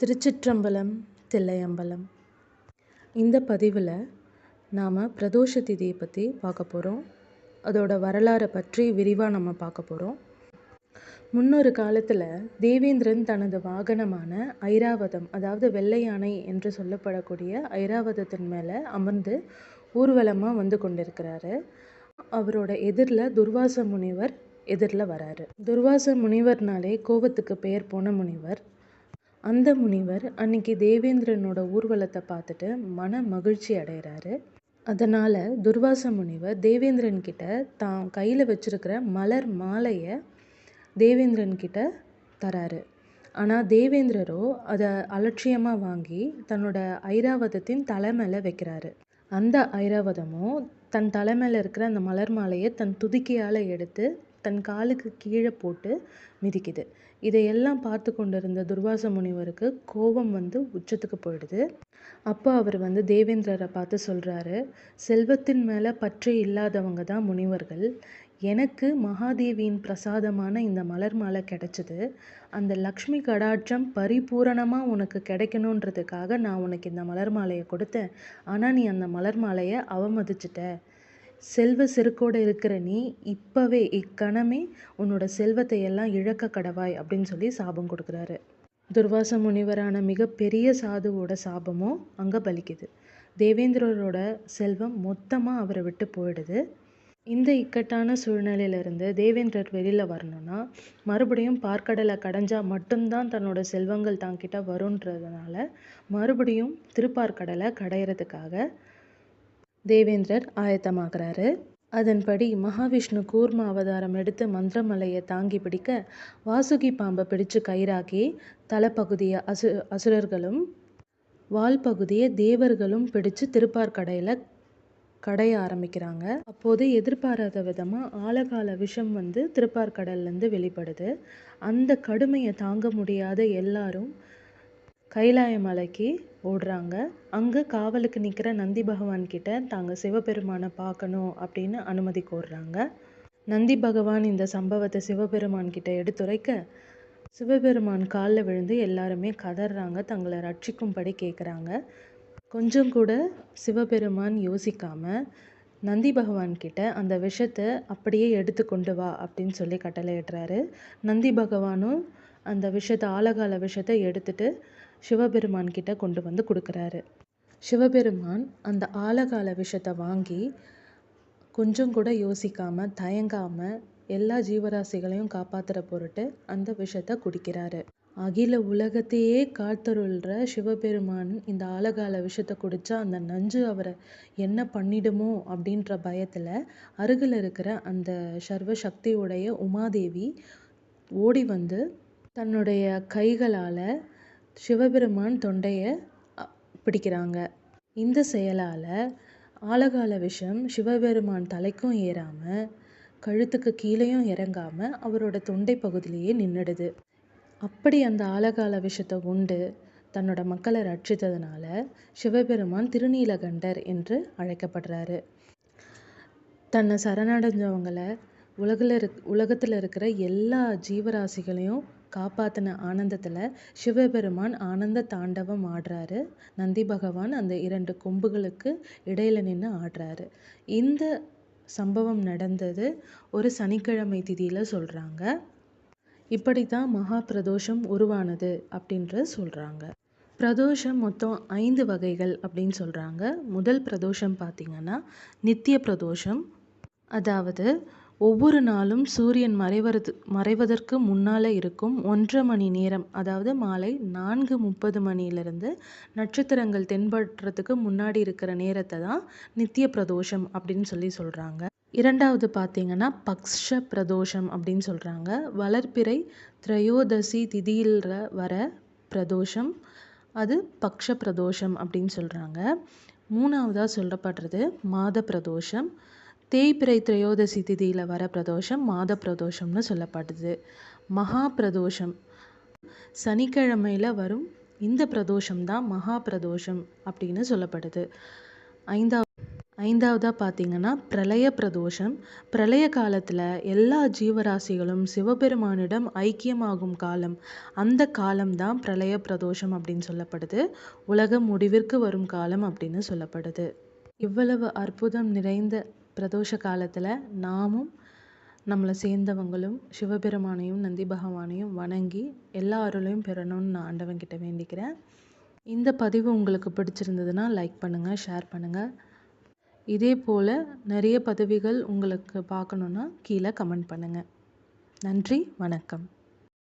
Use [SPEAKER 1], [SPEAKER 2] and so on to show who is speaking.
[SPEAKER 1] திருச்சிற்றம்பலம் தில்லையம்பலம். இந்த பதிவில் நாம் பிரதோஷ திதியை பற்றி பார்க்க போகிறோம் அதோட வரலாறை பற்றி விரிவாக நம்ம பார்க்க போகிறோம் முன்னொரு காலத்தில் தேவேந்திரன் தனது வாகனமான ஐராவதம் அதாவது வெள்ளை யானை என்று சொல்லப்படக்கூடிய ஐராவதத்தின் மேலே அமர்ந்து ஊர்வலமாக வந்து கொண்டிருக்கிறாரு. அவரோட எதிரில் துர்வாச முனிவர் எதிரில் வராரு. துர்வாச முனிவர்னாலே கோபத்துக்கு பெயர் போன முனிவர் அந்த முனிவர் அன்னைக்கு தேவேந்திரனோட ஊர்வலத்தை பார்த்துட்டு மன மகிழ்ச்சி அடைகிறாரு அதனால் துர்வாச முனிவர் தேவேந்திரன் கிட்ட தான் கையில் வச்சிருக்கிற மலர் மாலையை தேவேந்திரன் கிட்ட தராரு. ஆனால் தேவேந்திரரோ அதை அலட்சியமாக வாங்கி தன்னோட ஐராவதத்தின் தலை மேலே வைக்கிறாரு. அந்த ஐராவதமும் தன் தலை மேலே இருக்கிற அந்த மலர் மாலையை தன் துதிக்கையால் எடுத்து தன் காலுக்கு கீழே போட்டு மிதிக்குது. இதையெல்லாம் பார்த்து கொண்டிருந்த துர்வாச முனிவருக்கு கோபம் வந்து உச்சத்துக்கு போயிடுது. அப்போ அவர் வந்து தேவேந்திரரை பார்த்து சொல்கிறாரு செல்வத்தின் மேலே பற்று இல்லாதவங்க தான் முனிவர்கள். எனக்கு மகாதேவியின் பிரசாதமான இந்த மலர் மாலை கிடைச்சிது. அந்த லக்ஷ்மி கடாட்சம் பரிபூரணமாக உனக்கு கிடைக்கணுன்றதுக்காக நான் உனக்கு இந்த மலர் மாலையை கொடுத்தேன். ஆனால் நீ அந்த மலர் மாலையை அவமதிச்சிட்ட. செல்வ செருக்கோடு இருக்கிற நீ இப்போவே இக்கணமே உன்னோட செல்வத்தை எல்லாம் இழக்க கடவாய் அப்படின்னு சொல்லி சாபம் கொடுக்குறாரு. துர்வாச முனிவரான மிகப்பெரிய சாதுவோட சாபமும் அங்கே பலிக்குது. தேவேந்திரரோட செல்வம் மொத்தமாக அவரை விட்டு போயிடுது. இந்த இக்கட்டான சூழ்நிலையிலிருந்து தேவேந்திரர் வெளியில் வரணும்னா மறுபடியும் பார்க்கடலை கடைஞ்சா மட்டும்தான் தன்னோட செல்வங்கள் தாங்கிட்ட வருன்றதுனால மறுபடியும் திருப்பார்கடலை கடையிறதுக்காக தேவேந்திரர் ஆயத்தமாகிறாரு. அதன்படி மகாவிஷ்ணு கூர்ம அவதாரம் எடுத்து மந்திரமலையை தாங்கி பிடிக்க வாசுகி பாம்பை பிடிச்சு கயிறாக்கி தலைப்பகுதியை அசு அசுரர்களும் வால் பகுதியை தேவர்களும் பிடிச்சு திருப்பார்கடையில் கடைய ஆரம்பிக்கிறாங்க. அப்போது எதிர்பாராத விதமாக ஆழகால விஷம் வந்து திருப்பார்கடல்லேருந்து வெளிப்படுது. அந்த கடுமையை தாங்க முடியாத எல்லாரும் கைலாய மலைக்கு ஓடுறாங்க. அங்கே காவலுக்கு நிற்கிற நந்தி பகவான் கிட்ட தாங்க சிவபெருமானை பார்க்கணும் அப்படின்னு அனுமதி கோர்றாங்க. நந்தி பகவான் இந்த சம்பவத்தை சிவபெருமான் கிட்ட எடுத்துரைக்க சிவபெருமான் காலில் விழுந்து எல்லாருமே கதறாங்க தங்களை ரட்சிக்கும்படி கேட்குறாங்க கொஞ்சம் கூட சிவபெருமான் யோசிக்காம நந்தி பகவான் கிட்ட அந்த விஷத்தை அப்படியே எடுத்து கொண்டு வா அப்படின்னு சொல்லி கட்டளையிடுறாரு. நந்தி பகவானும் அந்த விஷத்தை ஆழகால விஷத்தை எடுத்துட்டு சிவபெருமான் கிட்ட கொண்டு வந்து கொடுக்குறாரு. சிவபெருமான் அந்த ஆழகால விஷத்தை வாங்கி கொஞ்சம் கூட யோசிக்காம தயங்காம எல்லா ஜீவராசிகளையும் காப்பாத்துற பொருட்டு அந்த விஷத்தை குடிக்கிறாரு. அகில உலகத்தையே காத்தருள்ற சிவபெருமான் இந்த ஆழகால விஷத்தை குடிச்சா அந்த நஞ்சு அவரை என்ன பண்ணிடுமோ அப்படின்ற பயத்துல அருகில் இருக்கிற அந்த சர்வ சக்தியுடைய உமாதேவி ஓடி வந்து தன்னுடைய கைகளால் சிவபெருமான் தொண்டையை பிடிக்கிறாங்க. இந்த செயலால் ஆலகால விஷம் சிவபெருமான் தலைக்கும் ஏறாமல் கழுத்துக்கு கீழேயும் இறங்காமல் அவரோட தொண்டை பகுதியிலேயே நின்றுடுது அப்படி அந்த ஆலகால விஷத்தை உண்டு தன்னோட மக்களை ரட்சித்ததுனால சிவபெருமான் திருநீலகண்டர் என்று அழைக்கப்படுறாரு. தன்னை சரணடைஞ்சவங்களை உலகில் இருக் உலகத்தில் இருக்கிற எல்லா ஜீவராசிகளையும் காப்பாற்றின ஆனந்தத்தில் சிவபெருமான் ஆனந்த தாண்டவம் ஆடுறாரு. நந்தி பகவான் அந்த இரண்டு கொம்புகளுக்கு இடையில நின்று ஆடுறாரு. இந்த சம்பவம் நடந்தது ஒரு சனிக்கிழமை திதியில் சொல்கிறாங்க இப்படி தான் மகா பிரதோஷம் உருவானது அப்படின்ற சொல்கிறாங்க பிரதோஷம் மொத்தம் ஐந்து வகைகள் அப்படின்னு சொல்கிறாங்க முதல் பிரதோஷம் பார்த்திங்கன்னா நித்திய பிரதோஷம் அதாவது ஒவ்வொரு நாளும் சூரியன் மறைவறது மறைவதற்கு முன்னால் இருக்கும் ஒன்றரை மணி நேரம் அதாவது மாலை நான்கு முப்பது மணியிலிருந்து நட்சத்திரங்கள் தென்படுறதுக்கு முன்னாடி இருக்கிற நேரத்தை தான் நித்திய பிரதோஷம் அப்படின்னு சொல்லி சொல்கிறாங்க இரண்டாவது பார்த்தீங்கன்னா பக்ஷ பிரதோஷம் அப்படின்னு சொல்கிறாங்க வளர்ப்பிறை திரையோதசி திதியில் வர பிரதோஷம் அது பக்ஷ பிரதோஷம் அப்படின்னு சொல்கிறாங்க மூணாவதாக சொல்லப்படுறது மாத பிரதோஷம். தேய்பிறை திரையோதசி திதியில் வர பிரதோஷம் மாத பிரதோஷம்னு சொல்லப்படுது. மகா பிரதோஷம். சனிக்கிழமையில் வரும் இந்த பிரதோஷம் தான் மகா பிரதோஷம் அப்படின்னு சொல்லப்படுது. ஐந்தாவது ஐந்தாவதாக பார்த்தீங்கன்னா பிரளய பிரதோஷம். பிரளய காலத்தில் எல்லா ஜீவராசிகளும் சிவபெருமானிடம் ஐக்கியமாகும் காலம். அந்த காலம்தான் பிரளய பிரதோஷம் அப்படின்னு சொல்லப்படுது. உலகம் முடிவிற்கு வரும் காலம் அப்படின்னு சொல்லப்படுது. இவ்வளவு அற்புதம் நிறைந்த பிரதோஷ காலத்தில் நாமும் நம்மளை சேர்ந்தவங்களும் சிவபெருமானையும் நந்தி பகவானையும் வணங்கி எல்லா அருளையும் பெறணும்னு நான் ஆண்டவன்கிட்ட வேண்டிக்கிறேன். இந்த பதிவு உங்களுக்கு பிடிச்சிருந்ததுன்னா லைக் பண்ணுங்கள் ஷேர் பண்ணுங்கள் இதே போல் நிறைய பதவிகள் உங்களுக்கு பார்க்கணுன்னா கீழே கமெண்ட் பண்ணுங்கள் நன்றி வணக்கம்.